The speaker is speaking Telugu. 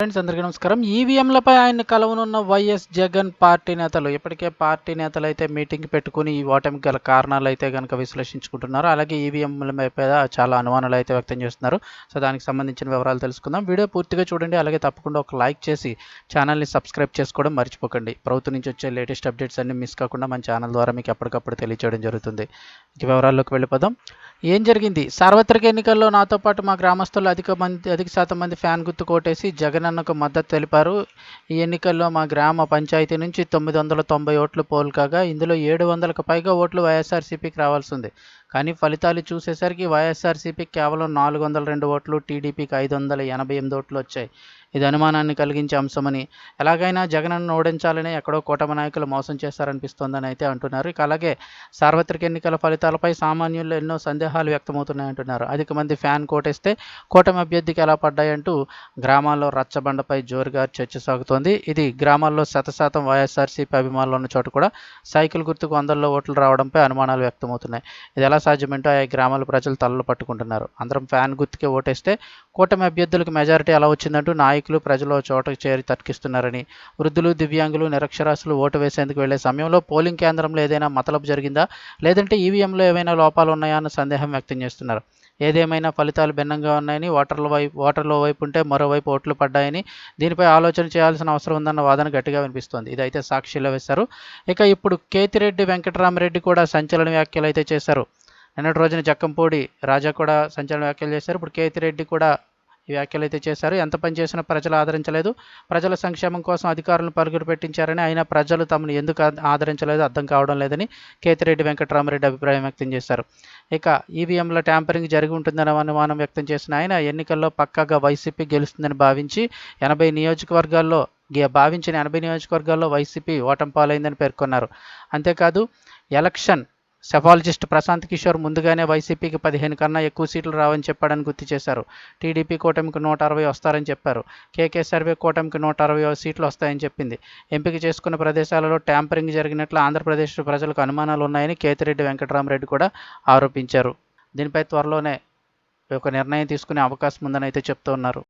ఫ్రెండ్స్ అందరికీ నమస్కారం. ఈవీఎంలపై ఆయన కలవనున్న వైఎస్ జగన్ పార్టీ నేతలు ఇప్పటికే పార్టీ నేతలు అయితే మీటింగ్ పెట్టుకుని ఈ ఓటమికి గల కారణాలు అయితే కనుక విశ్లేషించుకుంటున్నారు. అలాగే ఈవీఎంల మీద చాలా అనుమానాలు అయితే వ్యక్తం చేస్తున్నారు. సో దానికి సంబంధించిన వివరాలు తెలుసుకుందాం. వీడియో పూర్తిగా చూడండి. అలాగే తప్పకుండా ఒక లైక్ చేసి ఛానల్ని సబ్స్క్రైబ్ చేసుకోవడం మర్చిపోకండి. ప్రభుత్వం నుంచి వచ్చే లేటెస్ట్ అప్డేట్స్ అన్ని మిస్ కాకుండా మన ఛానల్ ద్వారా మీకు ఎప్పటికప్పుడు తెలియచేయడం జరుగుతుంది. ఇక వివరాల్లోకి వెళ్ళిపోదాం. ఏం జరిగింది? సార్వత్రిక ఎన్నికల్లో నాతో పాటు మా గ్రామస్తులు అధిక మంది అధిక శాతం మంది ఫ్యాన్ గుర్తు జగన్ జగనన్నకు మద్దతు తెలిపారు. ఈ ఎన్నికల్లో మా గ్రామ పంచాయతీ నుంచి తొమ్మిది వందల తొంభై ఓట్లు పోల్కాగా ఇందులో ఏడు వందలకు పైగా ఓట్లు వైఎస్ఆర్సీపీకి రావాల్సి ఉంది. కానీ ఫలితాలు చూసేసరికి వైఎస్ఆర్సీపీకి కేవలం నాలుగు వందల రెండు ఓట్లు టీడీపీకి ఐదు వందల ఎనభై ఎనిమిది ఓట్లు వచ్చాయి. ఇది అనుమానాన్ని కలిగించే అంశమని. ఎలాగైనా జగనన్ను ఓడించాలని ఎక్కడో కూటమి నాయకులు మోసం చేస్తారనిపిస్తోందని అయితే అంటున్నారు. ఇక అలాగే సార్వత్రిక ఎన్నికల ఫలితాలపై సామాన్యుల్లో ఎన్నో సందేహాలు వ్యక్తమవుతున్నాయంటున్నారు అధిక మంది ఫ్యాన్ కోటేస్తే కూటమి అభ్యర్థికి ఎలా పడ్డాయంటూ గ్రామాల్లో రచ్చబండపై జోరుగా చర్చ సాగుతోంది. ఇది గ్రామాల్లో శతశాతం వైఎస్ఆర్సీపీ అభిమానులు ఉన్న చోట కూడా సైకిల్ గుర్తుకు వందల్లో ఓట్లు రావడంపై అనుమానాలు వ్యక్తమవుతున్నాయి. ఇది ఎలా సాధ్యమేంటో ఆయా గ్రామాల ప్రజలు తలలు పట్టుకుంటున్నారు. అందరం ఫ్యాన్ గుర్తుకే ఓటేస్తే కూటమి అభ్యర్థులకు మెజారిటీ ఎలా వచ్చిందంటూ నాయకులు ప్రజలు చోటకు చేరి తర్కిస్తున్నారని వృద్ధులు దివ్యాంగులు నిరక్షరాస్యులు ఓటు వేసేందుకు వెళ్ళే సమయంలో పోలింగ్ కేంద్రంలో ఏదైనా మతలపు జరిగిందా? లేదంటే ఈవీఎంలో ఏవైనా లోపాలు ఉన్నాయా అన్న సందేహం వ్యక్తం చేస్తున్నారు. ఏదేమైనా ఫలితాలు భిన్నంగా ఉన్నాయని ఓటర్ల వైపు ఓటర్ల వైపు ఉంటే మరోవైపు ఓట్లు పడ్డాయని దీనిపై ఆలోచన చేయాల్సిన అవసరం ఉందన్న వాదన గట్టిగా వినిపిస్తోంది. ఇదైతే సాక్షిలో వేశారు. ఇక ఇప్పుడు కేతిరెడ్డి వెంకటరామరెడ్డి కూడా సంచలన వ్యాఖ్యలు అయితే చేశారు. నిన్నటి రోజున జక్కంపూడి రాజా కూడా సంచలన వ్యాఖ్యలు చేశారు. ఇప్పుడు కేతిరెడ్డి కూడా వ్యాఖ్యలు అయితే చేశారు. ఎంత పని చేసినా ప్రజలు ఆదరించలేదు. ప్రజల సంక్షేమం కోసం అధికారులను పరుగులు పెట్టించారని అయినా ప్రజలు తమను ఎందుకు ఆదరించలేదు అర్థం కావడం లేదని కేతిరెడ్డి వెంకటరామరెడ్డి అభిప్రాయం వ్యక్తం చేశారు. ఇక ఈవీఎంల ట్యాంపరింగ్ జరిగి ఉంటుందని అనుమానం వ్యక్తం చేసిన ఆయన ఎన్నికల్లో పక్కాగా వైసీపీ గెలుస్తుందని భావించి ఎనభై నియోజకవర్గాల్లో భావించిన ఎనభై నియోజకవర్గాల్లో వైసీపీ ఓటం పాలైందని పేర్కొన్నారు. అంతేకాదు ఎలక్షన్ సెఫాలజిస్ట్ ప్రశాంత్ కిషోర్ ముందుగానే వైసీపీకి పదిహేను కన్నా ఎక్కువ సీట్లు రావని చెప్పాడని గుర్తు చేశారు. టీడీపీ కూటమికి నూట అరవై వస్తారని చెప్పారు. కేకే సర్వే కూటమికి నూట అరవై సీట్లు వస్తాయని చెప్పింది. ఎంపిక చేసుకున్న ప్రదేశాలలో ట్యాంపరింగ్ జరిగినట్లు ఆంధ్రప్రదేశ్ ప్రజలకు అనుమానాలు ఉన్నాయని కేతిరెడ్డి వెంకటరామరెడ్డి కూడా ఆరోపించారు. దీనిపై త్వరలోనే ఒక నిర్ణయం తీసుకునే అవకాశం ఉందని అయితే చెప్తూ ఉన్నారు.